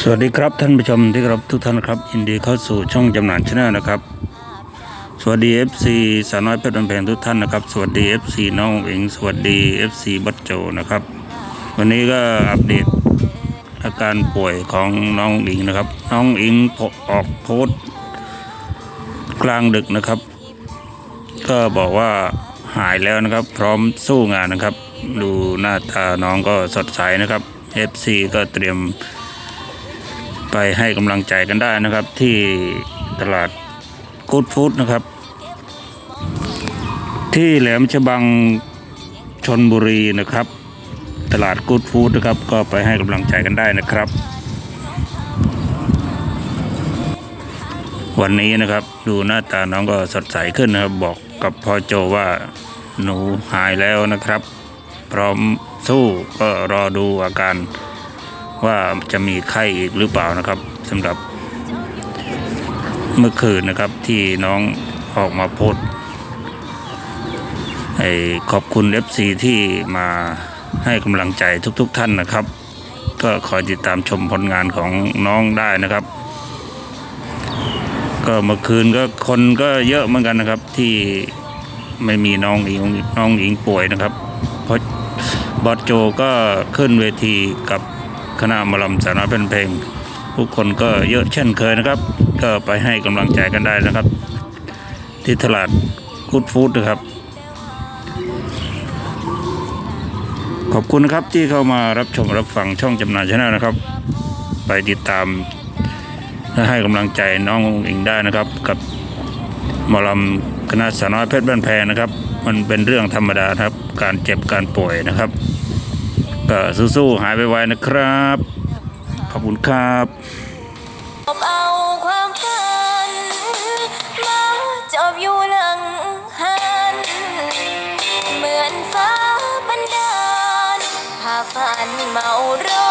สวัสดีครับท่านผู้ชมที่เคารพทุกท่านครับยินดีเข้าสู่ช่องจำหน่ายชาแนลนะครับ สวัสดี FC สาวน้อยเพชรบันแพงทุกท่านนะครับ สวัสดี FC น้องเองสวัสดี FC บัตโจนะครับ วันนี้ก็อัปเดตอาการป่วยของน้องอิงนะครับ น้องอิงออกโพสต์กลางดึกนะครับ ก็บอกว่าหายแล้วนะครับ พร้อมสู้งานนะครับ ดูหน้าตาน้องก็สดใสนะครับ FC ก็เตรียม ไปให้กำลังใจกันได้นะครับ ที่ตลาดกูดฟู้ดนะครับ ที่แหลมฉบังชนบุรีนะครับ ตลาดกูดฟู้ดนะครับ ก็ไปให้กำลังใจกันได้นะครับ วันนี้นะครับดูหน้าตาน้องก็สดใสขึ้นนะครับ บอกกับพ่อโจว่าหนูหายแล้วนะครับ พร้อมสู้ก็รอดูอาการ ว่าจะมีไข้อีกหรือเปล่านะครับสำหรับเมื่อคืนนะครับที่น้องออกมาโพสต์ไอ้ขอบคุณ FC ที่มาให้กำลังใจทุกๆทท่านนะครับ ก็คอยติดตามชมผลงานของน้องได้นะครับ ก็เมื่อคืนก็คนก็เยอะเหมือนกันนะครับที่ไม่มีน้องอิงน้องอิงป่วยนะครับ เพราะบอสโจก็ขึ้นเวทีกับ คณะมอลำสาวน้อยเป็นเพลงผู้คนก็เยอะเช่นเคยนะครับ ก็ไปให้กำลังใจกันได้นะครับ ที่ตลาดกูดฟู้ดนะครับ ขอบคุณนะครับที่เข้ามารับชมรับฟังช่องจำหน่ายชาแนลนะครับ ไปติดตามและให้กำลังใจน้องอิงได้นะครับ กับมอลำคณะสาน้อยเพชรบ้านแพงนะครับ มันเป็นเรื่องธรรมดาครับ การเจ็บการป่วยนะครับ ก็สู้ๆหายไปไวนะครับ ขอบคุณครับเอาความฝันมาจบอยู่หลังหันเหมือนฟ้าบันดาลพาฝันเมารถ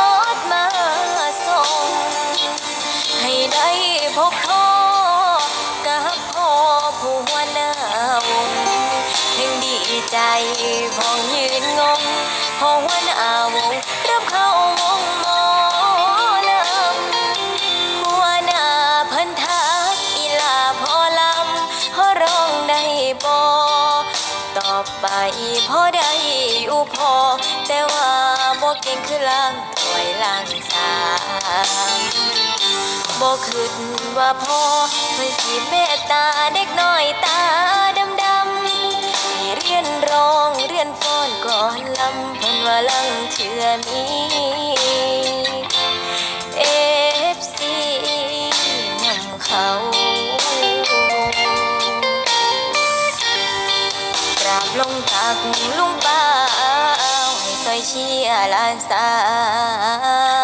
ใจพองยืนงงพอหัวหน้าวงรับเข้าวงมอลำหัวหน้าพันทักอีลาพอลำพอร้องได้บ่ต่อไปพอได้อยู่พอ แต่ว่าบ่เก่งคือล้างถวยล้างชามบ่คิดว่าพอเพิ่นสิเมตตาเด็กน้อยตา ลังเชื่อมีเอฟซีนำเขากราบลงตักลุงป้าให้ซอยเชียร์ลานสาว